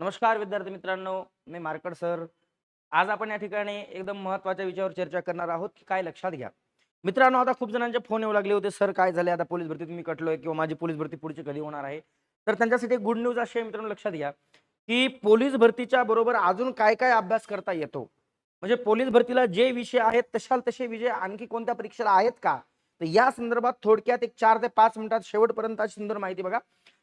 नमस्कार विद्यार्थी मित्रांनो मी मार्कड सर. आज आपण या ठिकाणी एकदम महत्त्वाच्या विषयावर चर्चा करणार आहोत की काय लक्षात घ्या. मित्रांनो आता खूप जणांचे फोन येऊ लागले होते सर काय झाले आता पोलीस भरती तुम्ही कटलोय किंवा माझी पोलीस भरती पुढची कधी होणार आहे? तर त्यांच्यासाठी गुड न्यूज अशी आहे मित्रांनो लक्षात घ्या की पोलीस भरतीच्या बरोबर अजून काय काय अभ्यास करता येतो? म्हणजे पोलीस भरतीला जे विषय आहेत तशाल तसे विषय आणखी कोणत्या परीक्षेला आहेत का? तर या संदर्भात थोडक्यात एक चार ते पाच मिनिटात शेवटपर्यंत अशी सुंदर माहिती बघा.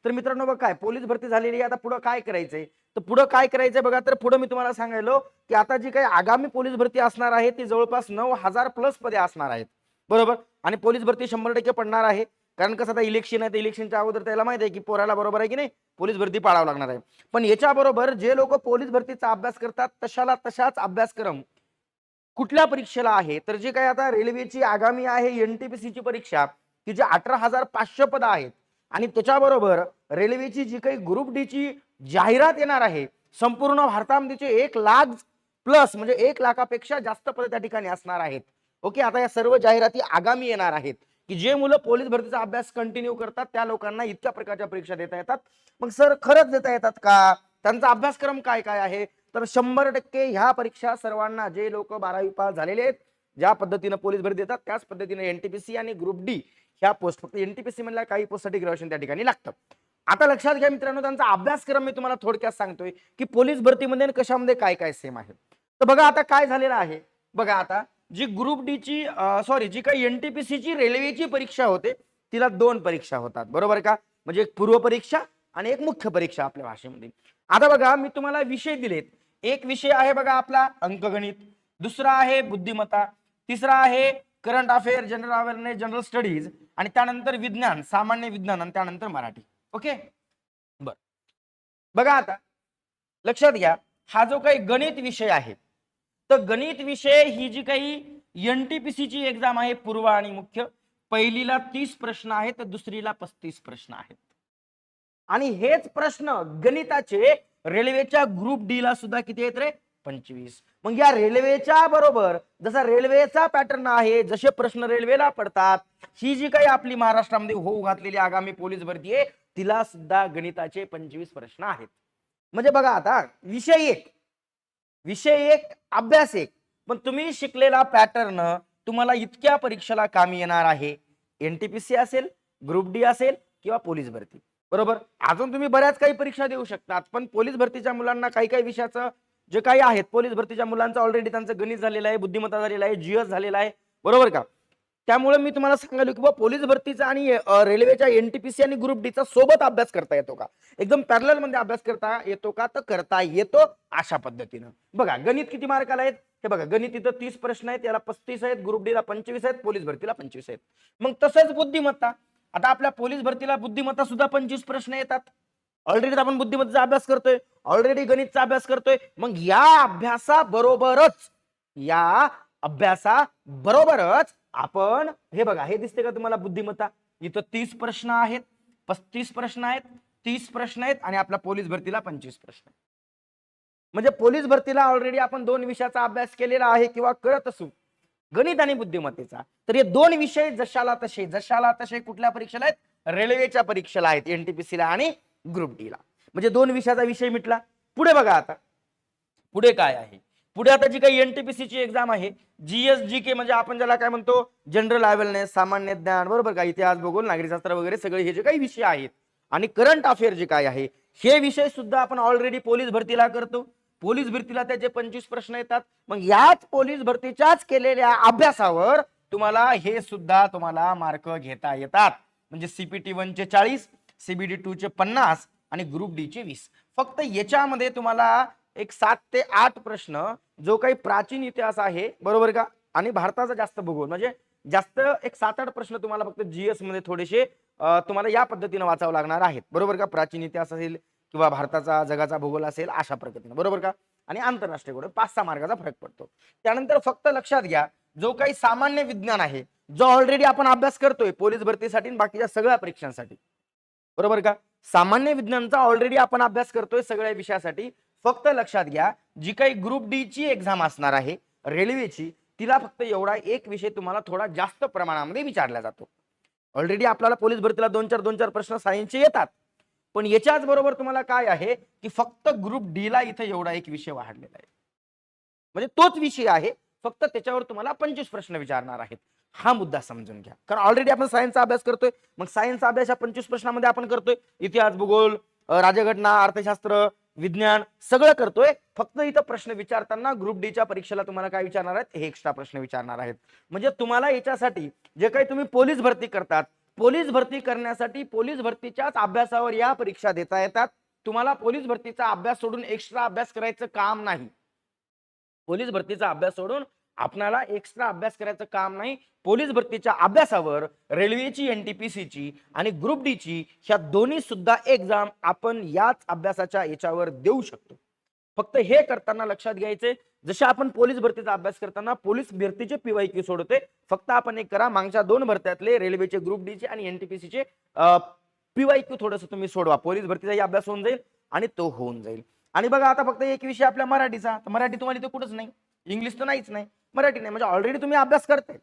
तर मित्रांनो बघा काय पोलीस भरती झालेली आहे. आता पुढं काय करायचंय? तर पुढं काय करायचंय बघा? तर पुढं मी तुम्हाला सांगायलो की आता जी काही आगामी पोलीस भरती असणार आहे ती जवळपास नऊ हजार प्लस पदे असणार आहेत. बरोबर? आणि पोलीस भरती शंभर टक्के पडणार आहे. कारण कसं आता इलेक्शन आहे तर इलेक्शनच्या अगोदर त्याला माहिती आहे की पोराला बरोबर आहे की नाही? पोलीस भरती पाळावं लागणार आहे. पण याच्याबरोबर जे लोक पोलीस भरतीचा अभ्यास करतात तशाला तशाच अभ्यासक्रम कुठल्या परीक्षेला आहे? तर जे काही आता रेल्वेची आगामी आहे एनटीपीसीची परीक्षा की जे अठरा हजार पाचशे पद आहेत. आणि त्याच्याबरोबर रेल्वेची जी काही ग्रुप डी ची जाहिरात येणार आहे संपूर्ण भारतामध्ये एक लाख प्लस म्हणजे एक लाखापेक्षा जास्त पद त्या ठिकाणी असणार आहेत. ओके आता या सर्व जाहिराती आगामी येणार आहेत. की जे मुलं पोलीस भरतीचा अभ्यास कंटिन्यू करतात त्या लोकांना इतक्या प्रकारच्या परीक्षा देता येतात. मग सर खरंच देता येतात का? त्यांचा अभ्यासक्रम काय काय आहे? तर शंभर टक्के ह्या परीक्षा सर्वांना जे लोक बारावी पास झालेले आहेत ज्या पद्धतीनं पोलीस भरती देतात त्याच पद्धतीने एनटीपीसी आणि ग्रुप डी ह्या पोस्ट फक्त एनटीपीसी मधल्या काही पोस्टसाठी ग्रॅज्युएशन त्या ठिकाणी लागतं. आता लक्षात घ्या मित्रांनो त्यांचा अभ्यासक्रम मी तुम्हाला थोडक्यात सांगतोय की पोलीस भरतीमध्ये आणि कशामध्ये काय काय सेम आहे. तर बघा आता काय झालेलं आहे. बघा आता जी ग्रुप डी ची सॉरी जी काही एनटीपीसीची रेल्वेची परीक्षा होते तिला दोन परीक्षा होतात. बरोबर का? म्हणजे एक पूर्व परीक्षा आणि एक मुख्य परीक्षा आपल्या भाषेमध्ये. आता बघा मी तुम्हाला विषय दिलेत. एक विषय आहे बघा आपला अंकगणित. दुसरा आहे बुद्धिमत्ता. तिसरा आहे current affair general awareness general studies आणि त्यानंतर विज्ञान सामान्य विज्ञान आणि त्यानंतर मराठी. ओके बर. बघा आता लक्षात घ्या हा जो काही गणित विषय आहे तर गणित विषय ही जी काही एनटीपीसी ची एक्झाम आहे पूर्व आणि मुख्य पहिलीला तीस प्रश्न आहेत तर दुसरीला पस्तीस प्रश्न आहेत. आणि हेच प्रश्न गणिताचे रेल्वेच्या ग्रुप डी ला सुद्धा किती आहेत रे? पंचवीस. मग या रेल्वेच्या बरोबर जसा रेल्वेचा पॅटर्न आहे जसे प्रश्न रेल्वेला पडतात ही जी काही आपली महाराष्ट्रामध्ये होऊ घातलेली आगामी पोलीस भरती आहे तिला सुद्धा गणिताचे पंचवीस प्रश्न आहेत. म्हणजे बघा आता विषय एक. विषय एक अभ्यास एक. पण तुम्ही शिकलेला पॅटर्न तुम्हाला इतक्या परीक्षेला कामी येणार आहे. एनटीपीसी असेल ग्रुप डी असेल किंवा पोलीस भरती. बरोबर? अजून तुम्ही बऱ्याच काही परीक्षा देऊ शकतात पण पोलीस भरतीच्या मुलांना काही काही विषयाचं जे काही आहेत पोलीस भरतीच्या मुलांचं ऑलरेडी त्यांचं गणित झालेलं आहे बुद्धिमत्ता झालेला आहे जीएस झालेला आहे बरोबर का? त्यामुळे मी तुम्हाला सांगायलो की बा पोलीस भरतीचा आणि रेल्वेच्या एनटीपीसी आणि ग्रुप डीचा सोबत अभ्यास करता येतो का? एकदम पॅरलमध्ये अभ्यास करता येतो का? तर करता येतो अशा पद्धतीनं. बघा गणित किती मार्काला आहेत? हे बघा गणित इथं तीस प्रश्न आहेत याला पस्तीस आहेत ग्रुप डीला पंचवीस आहेत पोलीस भरतीला पंचवीस आहेत. मग तसंच बुद्धिमत्ता. आता आपल्या पोलीस भरतीला बुद्धिमत्ता सुद्धा पंचवीस प्रश्न येतात. ऑलरेडी आपण बुद्धिमत्तेचा अभ्यास करतोय. ऑलरेडी गणितचा अभ्यास करतोय. मग या अभ्यासाबरोबरच या अभ्यासा बरोबरच आपण हे बघा हे दिसते का तुम्हाला बुद्धिमत्ता? इथं तीस प्रश्न आहेत. पस्तीस प्रश्न आहेत तीस प्रश्न आहेत आणि आपल्या पोलीस भरतीला पंचवीस प्रश्न आहेत. म्हणजे पोलीस भरतीला ऑलरेडी आपण दोन विषयाचा अभ्यास केलेला आहे किंवा करत असू. गणित आणि बुद्धिमत्तेचा. तर हे दोन विषय जशाला तसे जशाला तसे कुठल्या परीक्षेला आहेत? रेल्वेच्या परीक्षेला आहेत एनटीपीसी ला आणि ग्रुप डी ला. म्हणजे दोन विषयाचा विषय मिटला. पुढे बघा आता. पुढे काय आहे? पुढे आता जी काही एनटीपीसी ची एक्झाम आहे जीएस जी के म्हणजे आपण ज्याला काय म्हणतो? जनरल अवेअरनेस सामान्य ज्ञान बरोबर का? इतिहास भूगोल नागरिकशास्त्र वगैरे सगळे हे जे काही विषय आहेत आणि करंट अफेअर जे काय आहे हे विषय सुद्धा आपण ऑलरेडी पोलीस भरतीला करतो. पोलीस भरतीला त्याचे पंचवीस प्रश्न येतात. मग याच पोलीस भरतीच्याच केलेल्या अभ्यासावर तुम्हाला हे सुद्धा तुम्हाला मार्क घेता येतात. म्हणजे सीपीटी वन चे चाळीस सीबीडी टू चे पन्नास आणि ग्रुप डी चे वीस. फक्त याच्यामध्ये तुम्हाला एक सात ते आठ प्रश्न जो काही प्राचीन इतिहास आहे बरोबर का? आणि भारताचा जास्त भूगोल. म्हणजे जास्त एक सात आठ प्रश्न तुम्हाला फक्त जीएसमध्ये थोडेसे तुम्हाला या पद्धतीने वाचावं लागणार आहेत. बरोबर का? प्राचीन इतिहास असेल किंवा भारताचा जगाचा भूगोल असेल अशा प्रगतीने. बरोबर का? आणि आंतरराष्ट्रीय गोड पाच सहा मार्गाचा फरक पडतो. त्यानंतर फक्त लक्षात घ्या जो काही सामान्य विज्ञान आहे जो ऑलरेडी आपण अभ्यास करतोय पोलीस भरतीसाठी बाकीच्या सगळ्या परीक्षांसाठी. बरोबर का? सामान्य विज्ञानचा ऑलरेडी आपण अभ्यास करतोय सगळ्या विषयासाठी. फक्त लक्षात घ्या जी काही ग्रुप डी ची एक्झाम असणार आहे रेल्वेची तिला फक्त एवढा एक विषय तुम्हाला थोडा जास्त प्रमाणामध्ये विचारला जातो. ऑलरेडी आपल्याला पोलीस भरतीला दोन चार दोन चार प्रश्न सायन्सचे येतात. पण याच्याच बरोबर तुम्हाला काय आहे की फक्त ग्रुप डी ला इथं एवढा एक विषय वाढलेला आहे. म्हणजे तोच विषय आहे फक्त त्याच्यावर तुम्हाला पंचवीस प्रश्न विचारणार आहेत. हा मुद्दा समजून घ्या. कारण ऑलरेडी आपण सायन्सचा अभ्यास करतोय मग सायन्सचा अभ्यास या पंचवीस प्रश्नामध्ये आपण करतोय. इतिहास भूगोल राजघटना राज्यघटना अर्थशास्त्र विज्ञान सगळं करतोय. फक्त इथं प्रश्न विचारताना ग्रुप डीच्या परीक्षेला तुम्हाला काय विचारणार आहेत? हे एक्स्ट्रा प्रश्न विचारणार आहेत. म्हणजे तुम्हाला याच्यासाठी जे काही तुम्ही पोलीस भरती करतात पोलीस भरती करण्यासाठी पोलीस भरतीच्याच अभ्यासावर या परीक्षा देता येतात. तुम्हाला पोलीस भरतीचा अभ्यास सोडून एक्स्ट्रा अभ्यास करायचं काम नाही. पोलीस भरतीचा अभ्यास सोडून आपणाला एक्स्ट्रा अभ्यास करायचं काम नाही. पोलीस भरतीच्या अभ्यासावर रेल्वेची एनटीपीसीची आणि ग्रुप डी ची ह्या दोन्ही सुद्धा एक्झाम आपण याच अभ्यासाच्या याच्यावर देऊ शकतो. फक्त हे करताना लक्षात घ्यायचे जसे आपण पोलीस भरतीचा अभ्यास करताना पोलीस भरतीचे पीवाय क्यू सोडवते फक्त आपण एक करा मागच्या दोन भरत्यातले रेल्वेचे ग्रुप डी चे आणि एनटीपीसीचे पीवाय क्यू थोडस तुम्ही सोडवा. पोलीस भरतीचाही अभ्यास होऊन जाईल आणि तो होऊन जाईल. आणि बघा आता फक्त एक विषय आपल्या मराठीचा. तर मराठी तुम्हाला इथे कुठंच नाही. इंग्लिश तर नाहीच नाही. मराठी नाही. म्हणजे ऑलरेडी तुम्ही अभ्यास करताय.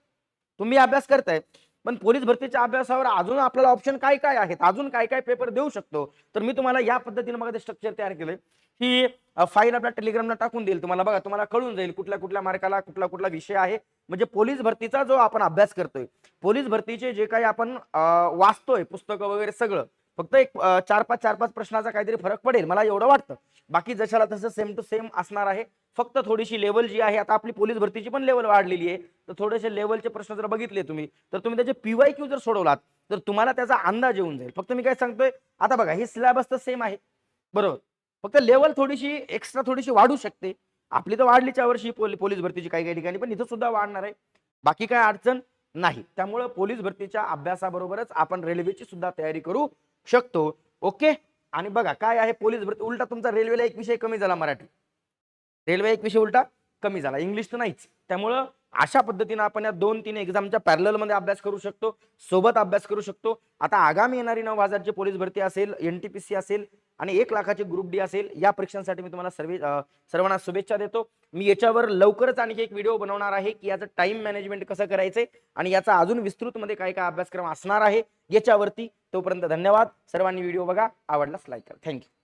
तुम्ही अभ्यास करताय. पण पोलीस भरतीच्या अभ्यासावर अजून आपल्याला ऑप्शन काय काय आहेत? अजून काय काय पेपर देऊ शकतो? तर मी तुम्हाला या पद्धतीने बघा स्ट्रक्चर तयार केलंय. ही फाईल आपल्या टेलिग्रामला टाकून देईल तुम्हाला. बघा तुम्हाला कळून जाईल कुठल्या कुठल्या मार्काला कुठला कुठला विषय आहे. म्हणजे पोलीस भरतीचा जो आपण अभ्यास करतोय पोलीस भरतीचे जे काही आपण वाचतोय पुस्तकं वगैरे सगळं फक्त एक चार पाच चार पाच प्रश्नाचा काहीतरी फरक पडेल मला एवढं वाटतं. बाकी जशाला तसं सेम टू सेम असणार आहे. फक्त थोडीशी लेवल जी आहे आता आपली पोलीस भरतीची पण लेवल वाढलेली आहे. तर थोडेसे लेवलचे प्रश्न जर बघितले तुम्ही तर तुम्ही त्याचे पीवाय क्यू जर सोडवलात तर तुम्हाला त्याचा अंदाज येऊन जाईल. फक्त मी काय सांगतोय आता बघा हे सिलेबस तर सेम आहे. बरोबर? फक्त लेवल थोडीशी एक्स्ट्रा थोडीशी वाढू शकते. आपली तर वाढलीच्या वर्षी पोलीस भरतीची काही काही ठिकाणी पण इथं सुद्धा वाढणार आहे. बाकी काय अडचण नाही. त्यामुळं पोलीस भरतीच्या अभ्यासाबरोबरच आपण रेल्वेची सुद्धा तयारी करू. शकतो. ओके? आणि बघा काय आहे पोलीस? भरती उलटा तुमचा रेल्वेला एक विषय कमी झाला मराठी. रेल्वे एक विषय उलटा. कमी झाला. इंग्लिश तर नाहीच. त्यामुळं अशा पद्धतीनं आपण या दोन तीन एक्झामच्या पॅरलमध्ये अभ्यास करू शकतो. सोबत अभ्यास करू शकतो. आता आगामी येणारी नऊ हजारची पोलीस भरती असेल एनटीपीसी असेल आणि एक लाखाची ग्रुप डी असेल या परीक्षांसाठी मी तुम्हाला सर्व सर्वांना शुभेच्छा देतो. मी याच्यावर लवकरच आणखी एक व्हिडिओ बनवणार आहे की याचं टाइम मॅनेजमेंट कसं करायचंय आणि याचा अजून विस्तृतमध्ये काय काय अभ्यासक्रम असणार आहे याच्यावरती तोपर्यंत धन्यवाद. सर्वांनी व्हिडिओ बघा. आवडलाच लाईक करा. थँक्यू